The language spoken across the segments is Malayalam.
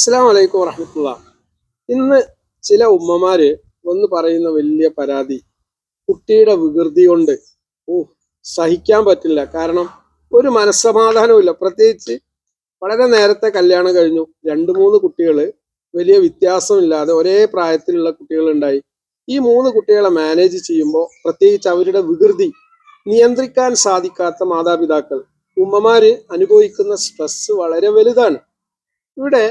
അസ്സാം വലൈക്കും വറഹമത്തുള്ള. ഇന്ന് ചില ഉമ്മമാര് വന്ന് പറയുന്ന വലിയ പരാതി കുട്ടിയുടെ വികൃതി കൊണ്ട്. ഓ സഹിക്കാൻ പറ്റില്ല. കാരണം ഒരു മനസ്സമാധാനവുമില്ല പ്രത്യേകിച്ച് വളരെ നേരത്തെ കല്യാണം കഴിഞ്ഞു. രണ്ട് മൂന്ന് കുട്ടികൾ വലിയ വ്യത്യാസമില്ലാതെ ഒരേ പ്രായത്തിലുള്ള കുട്ടികൾ ഉണ്ടായി ഈ മൂന്ന് കുട്ടികളെ മാനേജ് ചെയ്യുമ്പോൾ പ്രത്യേകിച്ച് അവരുടെ വികൃതി നിയന്ത്രിക്കാൻ സാധിക്കാത്ത മാതാപിതാക്കൾ. ഉമ്മമാര് അനുഭവിക്കുന്ന സ്ട്രെസ് വളരെ വലുതാണ്. ഇവിടെ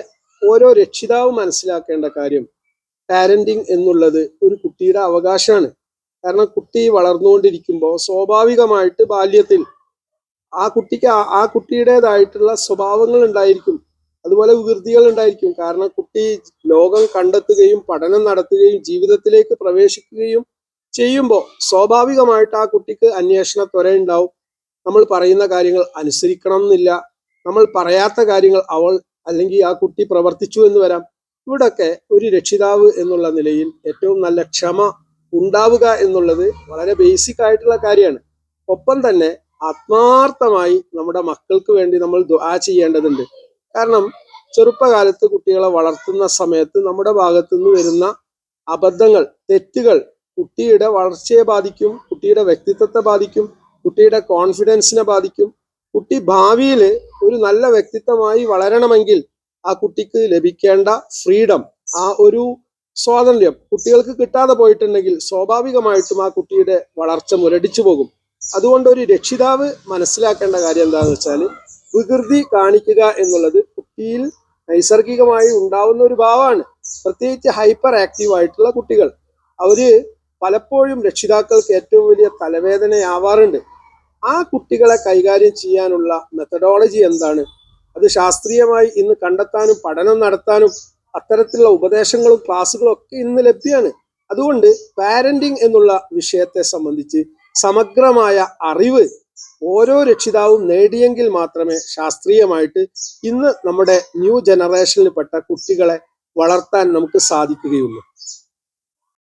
ഓരോ രക്ഷിതാവും മനസ്സിലാക്കേണ്ട കാര്യം പാരന്റിങ് എന്നുള്ളത് ഒരു കുട്ടിയുടെ അവകാശമാണ്. കാരണം കുട്ടി വളർന്നുകൊണ്ടിരിക്കുമ്പോൾ സ്വാഭാവികമായിട്ട് ബാല്യത്തിൽ ആ കുട്ടിക്ക് ആ- കുട്ടിയുടേതായിട്ടുള്ള സ്വഭാവങ്ങൾ ഉണ്ടായിരിക്കും. അതുപോലെ വികൃതികൾ ഉണ്ടായിരിക്കും. കാരണം കുട്ടി ലോകം കണ്ടെത്തുകയും പഠനം നടത്തുകയും ജീവിതത്തിലേക്ക് പ്രവേശിക്കുകയും ചെയ്യുമ്പോൾ സ്വാഭാവികമായിട്ട് ആ കുട്ടിക്ക് അന്വേഷണ ത്വര ഉണ്ടാവും. നമ്മൾ പറയുന്ന കാര്യങ്ങൾ അനുസരിക്കണം എന്നില്ല നമ്മൾ പറയാത്ത കാര്യങ്ങൾ അവൾ അല്ലെങ്കിൽ ആ കുട്ടി പ്രവർത്തിച്ചു എന്ന് വരാം. ഇവിടൊക്കെ ഒരു രക്ഷിതാവ് എന്നുള്ള നിലയിൽ ഏറ്റവും നല്ല ക്ഷമ ഉണ്ടാവുക എന്നുള്ളത് വളരെ ബേസിക് ആയിട്ടുള്ള കാര്യമാണ്. ഒപ്പം തന്നെ ആത്മാർത്ഥമായി നമ്മുടെ മക്കൾക്ക് വേണ്ടി നമ്മൾ ദുആ ചെയ്യേണ്ടതുണ്ട്. കാരണം ചെറുപ്പകാലത്ത് കുട്ടികളെ വളർത്തുന്ന സമയത്ത് നമ്മുടെ ഭാഗത്തു നിന്ന് വരുന്ന അബദ്ധങ്ങൾ തെറ്റുകൾ കുട്ടിയുടെ വളർച്ചയെ ബാധിക്കും കുട്ടിയുടെ വ്യക്തിത്വത്തെ ബാധിക്കും കുട്ടിയുടെ കോൺഫിഡൻസിനെ ബാധിക്കും. കുട്ടി ഭാവിയിൽ ഒരു നല്ല വ്യക്തിത്വമായി വളരണമെങ്കിൽ ആ കുട്ടിക്ക് ലഭിക്കേണ്ട ഫ്രീഡം ആ ഒരു സ്വാതന്ത്ര്യം കുട്ടികൾക്ക് കിട്ടാതെ പോയിട്ടുണ്ടെങ്കിൽ സ്വാഭാവികമായിട്ടും ആ കുട്ടിയുടെ വളർച്ച മുരടിച്ചു പോകും. അതുകൊണ്ട് ഒരു രക്ഷിതാവ് മനസ്സിലാക്കേണ്ട കാര്യം എന്താണെന്ന് വെച്ചാൽ വികൃതി കാണിക്കുക എന്നുള്ളത് കുട്ടിയിൽ നൈസർഗികമായി ഉണ്ടാവുന്ന ഒരു ഭാവമാണ്. പ്രത്യേകിച്ച് ഹൈപ്പർ ആക്റ്റീവ് ആയിട്ടുള്ള കുട്ടികൾ. അവർ പലപ്പോഴും രക്ഷിതാക്കൾക്ക് ഏറ്റവും വലിയ തലവേദനയാവാറുണ്ട്. ആ കുട്ടികളെ കൈകാര്യം ചെയ്യാനുള്ള മെത്തഡോളജി എന്താണ്? അത് ശാസ്ത്രീയമായി ഇന്ന് കണ്ടെത്താനും പഠനം നടത്താനും അത്തരത്തിലുള്ള ഉപദേശങ്ങളും ക്ലാസ്സുകളും ഒക്കെ ഇന്ന് ലഭ്യമാണ് അതുകൊണ്ട് പാരന്റിങ് എന്നുള്ള വിഷയത്തെ സംബന്ധിച്ച് സമഗ്രമായ അറിവ് ഓരോ രക്ഷിതാവും നേടിയെങ്കിൽ മാത്രമേ ശാസ്ത്രീയമായിട്ട് ഇന്ന് നമ്മുടെ ന്യൂ ജനറേഷനിൽപ്പെട്ട കുട്ടികളെ വളർത്താൻ നമുക്ക് സാധിക്കുകയുള്ളൂ.